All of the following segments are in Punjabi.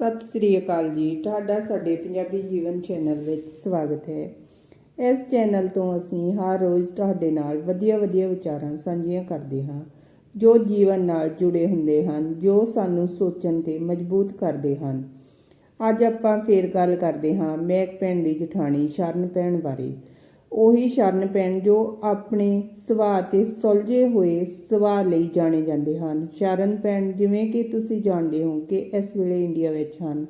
ਸਤਿ ਸ੍ਰੀ ਅਕਾਲ ਜੀ। ਤੁਹਾਡਾ ਸਾਡੇ ਪੰਜਾਬੀ ਜੀਵਨ ਚੈਨਲ ਵਿੱਚ ਸਵਾਗਤ ਹੈ। ਇਸ ਚੈਨਲ ਤੋਂ ਅਸੀਂ ਹਰ ਰੋਜ਼ ਤੁਹਾਡੇ ਨਾਲ ਵਧੀਆ ਵਧੀਆ ਵਿਚਾਰਾਂ ਸਾਂਝੀਆਂ ਕਰਦੇ ਹਾਂ, ਜੋ ਜੀਵਨ ਨਾਲ ਜੁੜੇ ਹੁੰਦੇ ਹਨ, ਜੋ ਸਾਨੂੰ ਸੋਚਣ ਤੇ ਮਜ਼ਬੂਤ ਕਰਦੇ ਹਨ। ਅੱਜ ਆਪਾਂ ਫੇਰ ਗੱਲ ਕਰਦੇ ਹਾਂ ਮੈਕ ਭੈਣ ਦੀ ਜਠਾਣੀ ਸ਼ਰਨ ਭੈਣ ਬਾਰੇ। ਉਹੀ ਸ਼ਰਨ ਪੈਣ ਜੋ ਆਪਣੇ ਸੁਭਾਅ ਤੇ ਸੁਲਝੇ ਹੋਏ ਸੁਭਾਅ ਲਈ ਜਾਣੇ ਜਾਂਦੇ ਹਨ। ਸ਼ਰਨ ਪੈਣ ਜਿਵੇਂ ਕਿ ਤੁਸੀਂ ਜਾਣਦੇ ਹੋ ਕਿ ਇਸ ਵੇਲੇ ਇੰਡੀਆ ਵਿੱਚ ਹਨ।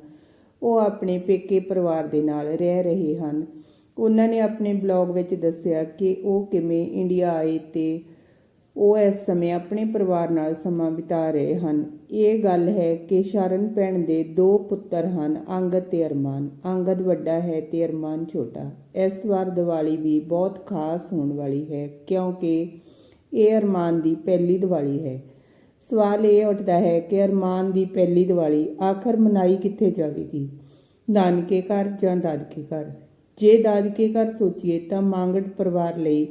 ਉਹ ਆਪਣੇ ਪੇਕੇ ਪਰਿਵਾਰ ਦੇ ਨਾਲ ਰਹਿ ਰਹੇ ਹਨ। ਉਹਨਾਂ ਨੇ ਆਪਣੇ ਬਲੌਗ ਵਿੱਚ ਦੱਸਿਆ ਕਿ ਉਹ ਕਿਵੇਂ ਇੰਡੀਆ ਆਏ ਤੇ ਉਹ ਇਸ ਸਮੇਂ ਆਪਣੇ ਪਰਿਵਾਰ ਨਾਲ ਸਮਾਂ ਬਿਤਾ ਰਹੇ ਹਨ। ਇਹ ਗੱਲ ਹੈ ਕਿ ਸ਼ਰਨ ਭੈਣ ਦੇ ਦੋ ਪੁੱਤਰ ਹਨ, ਅੰਗਦ ਤੇ ਅਰਮਾਨ। ਅੰਗਦ ਵੱਡਾ ਹੈ ਤੇ ਅਰਮਾਨ ਛੋਟਾ। ਇਸ ਵਾਰ ਦੀਵਾਲੀ ਵੀ ਬਹੁਤ ਖਾਸ ਹੋਣ ਵਾਲੀ ਹੈ, ਕਿਉਂਕਿ ਇਹ ਅਰਮਾਨ ਦੀ ਪਹਿਲੀ ਦੀਵਾਲੀ ਹੈ। ਸਵਾਲ ਇਹ ਉੱਠਦਾ ਹੈ ਕਿ ਅਰਮਾਨ ਦੀ ਪਹਿਲੀ ਦੀਵਾਲੀ ਆਖਰ ਮਨਾਈ ਕਿੱਥੇ ਜਾਵੇਗੀ? ਨਾਨਕੇ ਘਰ ਜਾਂ ਦਾਦਕੇ ਘਰ? ਜੇ ਦਾਦਕੇ ਘਰ ਸੋਚੀਏ ਤਾਂ ਮੰਗੜ ਪਰਿਵਾਰ ਲਈ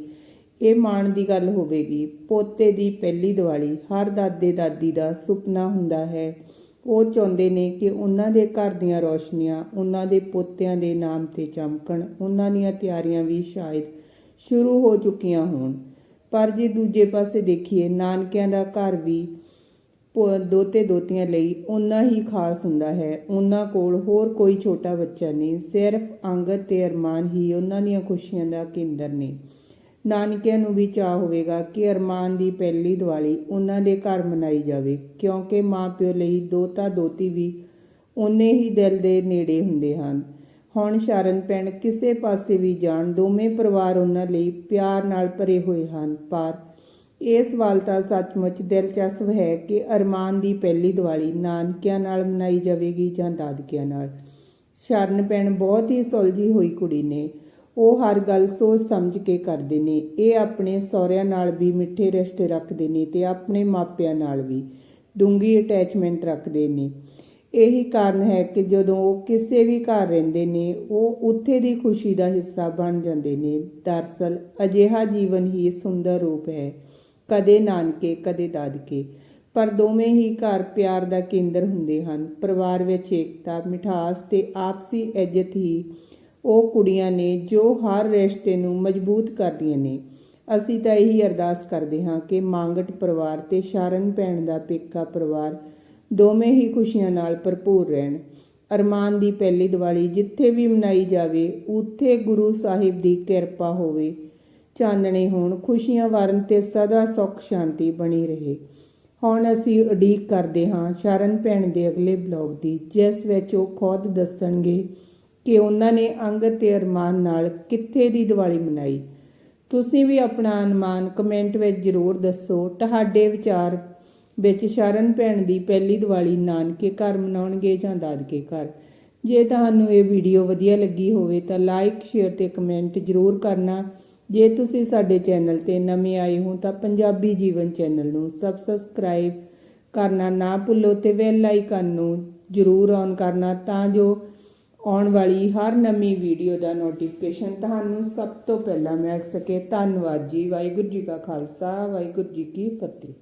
ਇਹ ਮਾਣ ਦੀ ਗੱਲ ਹੋਵੇਗੀ। ਪੋਤੇ ਦੀ ਪਹਿਲੀ ਦੀਵਾਲੀ, ਹਰ ਦਾਦੇ ਦਾਦੀ ਦਾ ਸੁਪਨਾ ਹੁੰਦਾ ਹੈ। ਉਹ ਚਾਹੁੰਦੇ ਨੇ ਕਿ ਉਹਨਾਂ ਦੇ ਘਰ ਦੀਆਂ ਰੋਸ਼ਨੀਆਂ, ਉਹਨਾਂ ਦੇ ਪੋਤਿਆਂ ਦੇ ਨਾਮ ਤੇ ਚਮਕਣ, ਉਹਨਾਂ ਦੀਆਂ ਤਿਆਰੀਆਂ ਵੀ ਸ਼ਾਇਦ ਸ਼ੁਰੂ ਹੋ ਚੁੱਕੀਆਂ ਹੋਣ। ਪਰ ਜੇ ਦੂਜੇ ਪਾਸੇ ਦੇਖੀਏ, ਨਾਨਕਿਆਂ ਦਾ ਘਰ ਵੀ ਦੋਤੇ ਦੋਤੀਆਂ ਲਈ ਉਨਾ ਹੀ ਖਾਸ ਹੁੰਦਾ ਹੈ। ਉਹਨਾਂ ਕੋਲ ਹੋਰ ਕੋਈ ਛੋਟਾ ਬੱਚਾ ਨਹੀਂ, ਸਿਰਫ ਅੰਗਦ ਤੇ ਅਰਮਾਨ ਹੀ ਉਹਨਾਂ ਦੀਆਂ ਖੁਸ਼ੀਆਂ ਦਾ ਕੇਂਦਰ ਨੇ। ਨਾਨਕਿਆਂ ਨੂੰ ਵੀ ਚਾਹ ਹੋਵੇਗਾ ਕਿ ਅਰਮਾਨ ਦੀ ਪਹਿਲੀ ਦੀਵਾਲੀ ਉਹਨਾਂ ਦੇ ਘਰ ਮਨਾਈ ਜਾਵੇ, ਕਿਉਂਕਿ ਮਾਪਿਓ ਲਈ ਦੋਤਾ ਦੋਤੀ ਵੀ ਉਨੇ ਹੀ ਦਿਲ ਦੇ ਨੇੜੇ ਹੁੰਦੇ ਹਨ। ਹੁਣ ਸ਼ਰਨ ਭੈਣ ਕਿਸੇ ਪਾਸੇ ਵੀ ਜਾਣ, ਦੋਵੇਂ ਪਰਿਵਾਰ ਉਹਨਾਂ ਲਈ ਪਿਆਰ ਨਾਲ ਭਰੇ ਹੋਏ ਹਨ, ਪਰ ਇਹ ਸਵਾਲ ਤਾਂ ਸੱਚਮੁੱਚ ਦਿਲਚਸਪ ਹੈ ਕਿ ਅਰਮਾਨ ਦੀ ਪਹਿਲੀ ਦੀਵਾਲੀ ਨਾਨਕਿਆਂ ਨਾਲ ਮਨਾਈ ਜਾਵੇਗੀ ਜਾਂ ਦਾਦਕਿਆਂ ਨਾਲ। ਸ਼ਰਨ ਭੈਣ ਬਹੁਤ ਹੀ ਸੁਲਝੀ ਹੋਈ ਕੁੜੀ ਨੇ। ਉਹ ਹਰ ਗੱਲ ਸੋਚ ਸਮਝ ਕੇ ਕਰਦੇ ਨੇ। ਇਹ ਆਪਣੇ ਸਹੁਰਿਆਂ ਨਾਲ ਵੀ ਮਿੱਠੇ ਰਿਸ਼ਤੇ ਰੱਖਦੇ ਨੇ ਤੇ ਆਪਣੇ ਮਾਪਿਆਂ ਨਾਲ ਵੀ ਡੂੰਗੀ ਅਟੈਚਮੈਂਟ ਰੱਖਦੇ ਨੇ। ਇਹੀ ਕਾਰਨ ਹੈ ਕਿ ਜਦੋਂ ਉਹ ਕਿਸੇ ਵੀ ਘਰ ਰਹਿੰਦੇ ਨੇ, ਉਹ ਉੱਥੇ ਦੀ ਖੁਸ਼ੀ ਦਾ ਹਿੱਸਾ ਬਣ ਜਾਂਦੇ ਨੇ। ਦਰਸਲ ਅਜਿਹਾ ਜੀਵਨ ਹੀ ਸੁੰਦਰ ਰੂਪ ਹੈ। ਕਦੇ ਨਾਨਕੇ, ਕਦੇ ਦਾਦਕੇ। ਪਰ ਦੋਵੇਂ ਹੀ ਘਰ ਪਿਆਰ ਦਾ ਕੇਂਦਰ ਹੁੰਦੇ ਹਨ। ਪਰਿਵਾਰ ਵਿੱਚ ਏਕਤਾ, ਮਿਠਾਸ ਤੇ ਆਪਸੀ ਇੱਜ਼ਤ ਹੀ ਉਹ ਕੁੜੀਆਂ ਨੇ ਜੋ ਹਰ ਰਿਸ਼ਤੇ ਨੂੰ ਮਜ਼ਬੂਤ ਕਰਦੀਆਂ ਨੇ। ਅਸੀਂ ਤਾਂ ਇਹੀ ਅਰਦਾਸ ਕਰਦੇ ਹਾਂ ਕਿ ਮੰਗਟ ਪਰਿਵਾਰ ਤੇ ਸ਼ਰਨ ਭੈਣ ਦਾ ਪੇਕਾ ਪਰਿਵਾਰ ਦੋਵੇਂ ਹੀ ਖੁਸ਼ੀਆਂ ਨਾਲ ਭਰਪੂਰ ਰਹਿਣ। ਅਰਮਾਨ ਦੀ ਪਹਿਲੀ ਦੀਵਾਲੀ ਜਿੱਥੇ ਵੀ ਮਨਾਈ ਜਾਵੇ, ਉੱਥੇ ਗੁਰੂ ਸਾਹਿਬ ਦੀ ਕਿਰਪਾ ਹੋਵੇ। ਚਾਨਣੇ ਹੋਣ, ਖੁਸ਼ੀਆਂ ਵਰਨ ਤੇ ਸਦਾ ਸੁੱਖ ਸ਼ਾਂਤੀ ਬਣੀ ਰਹੇ। ਹੁਣ ਅਸੀਂ ਉਡੀਕ ਕਰਦੇ ਹਾਂ ਸ਼ਰਨ ਭੈਣ ਦੇ ਅਗਲੇ ਬਲੌਗ ਦੀ, ਜਿਸ ਵਿੱਚ ਉਹ ਖੁਦ ਦੱਸਣਗੇ ਕਿ ਉਹਨਾਂ ਨੇ ਅੰਗ ਤੇ ਅਰਮਾਨ ਨਾਲ ਕਿੱਥੇ ਦੀ ਦੀਵਾਲੀ ਮਨਾਈ। ਤੁਸੀਂ ਵੀ ਆਪਣਾ ਅਨੁਮਾਨ ਕਮੈਂਟ ਵਿੱਚ ਜ਼ਰੂਰ ਦੱਸੋ। ਤੁਹਾਡੇ ਵਿਚਾਰ ਵਿੱਚ ਸ਼ਰਨ ਭੈਣ ਦੀ ਪਹਿਲੀ ਦੀਵਾਲੀ ਨਾਨਕੇ ਘਰ ਮਨਾਉਣਗੇ ਜਾਂ ਦਾਦਕੇ ਘਰ? ਜੇ ਤੁਹਾਨੂੰ ਇਹ ਵੀਡੀਓ ਵਧੀਆ ਲੱਗੀ ਹੋਵੇ ਤਾਂ ਲਾਈਕ ਸ਼ੇਅਰ ਤੇ ਕਮੈਂਟ ਜ਼ਰੂਰ ਕਰਨਾ। ਜੇ ਤੁਸੀਂ ਸਾਡੇ ਚੈਨਲ ਤੇ ਨਵੇਂ ਆਏ ਹੋ ਤਾਂ ਪੰਜਾਬੀ ਜੀਵਨ ਚੈਨਲ ਨੂੰ ਸਬਸਕ੍ਰਾਈਬ ਕਰਨਾ ਨਾ ਭੁੱਲੋ ਤੇ ਬੈਲ ਆਈਕਨ ਨੂੰ ਜ਼ਰੂਰ ਔਨ ਕਰਨਾ ਤਾਂ ਜੋ ਆਉਣ ਵਾਲੀ ਹਰ ਨਵੀਂ ਵੀਡੀਓ ਦਾ ਨੋਟੀਫਿਕੇਸ਼ਨ ਤੁਹਾਨੂੰ ਸਭ ਤੋਂ ਪਹਿਲਾਂ ਮਿਲ ਸਕੇ। ਧੰਨਵਾਦ ਜੀ। ਵਾਹਿਗੁਰੂ ਜੀ ਕਾ ਖਾਲਸਾ। ਵਾਹਿਗੁਰੂ ਜੀ ਕੀ ਫਤਿਹ।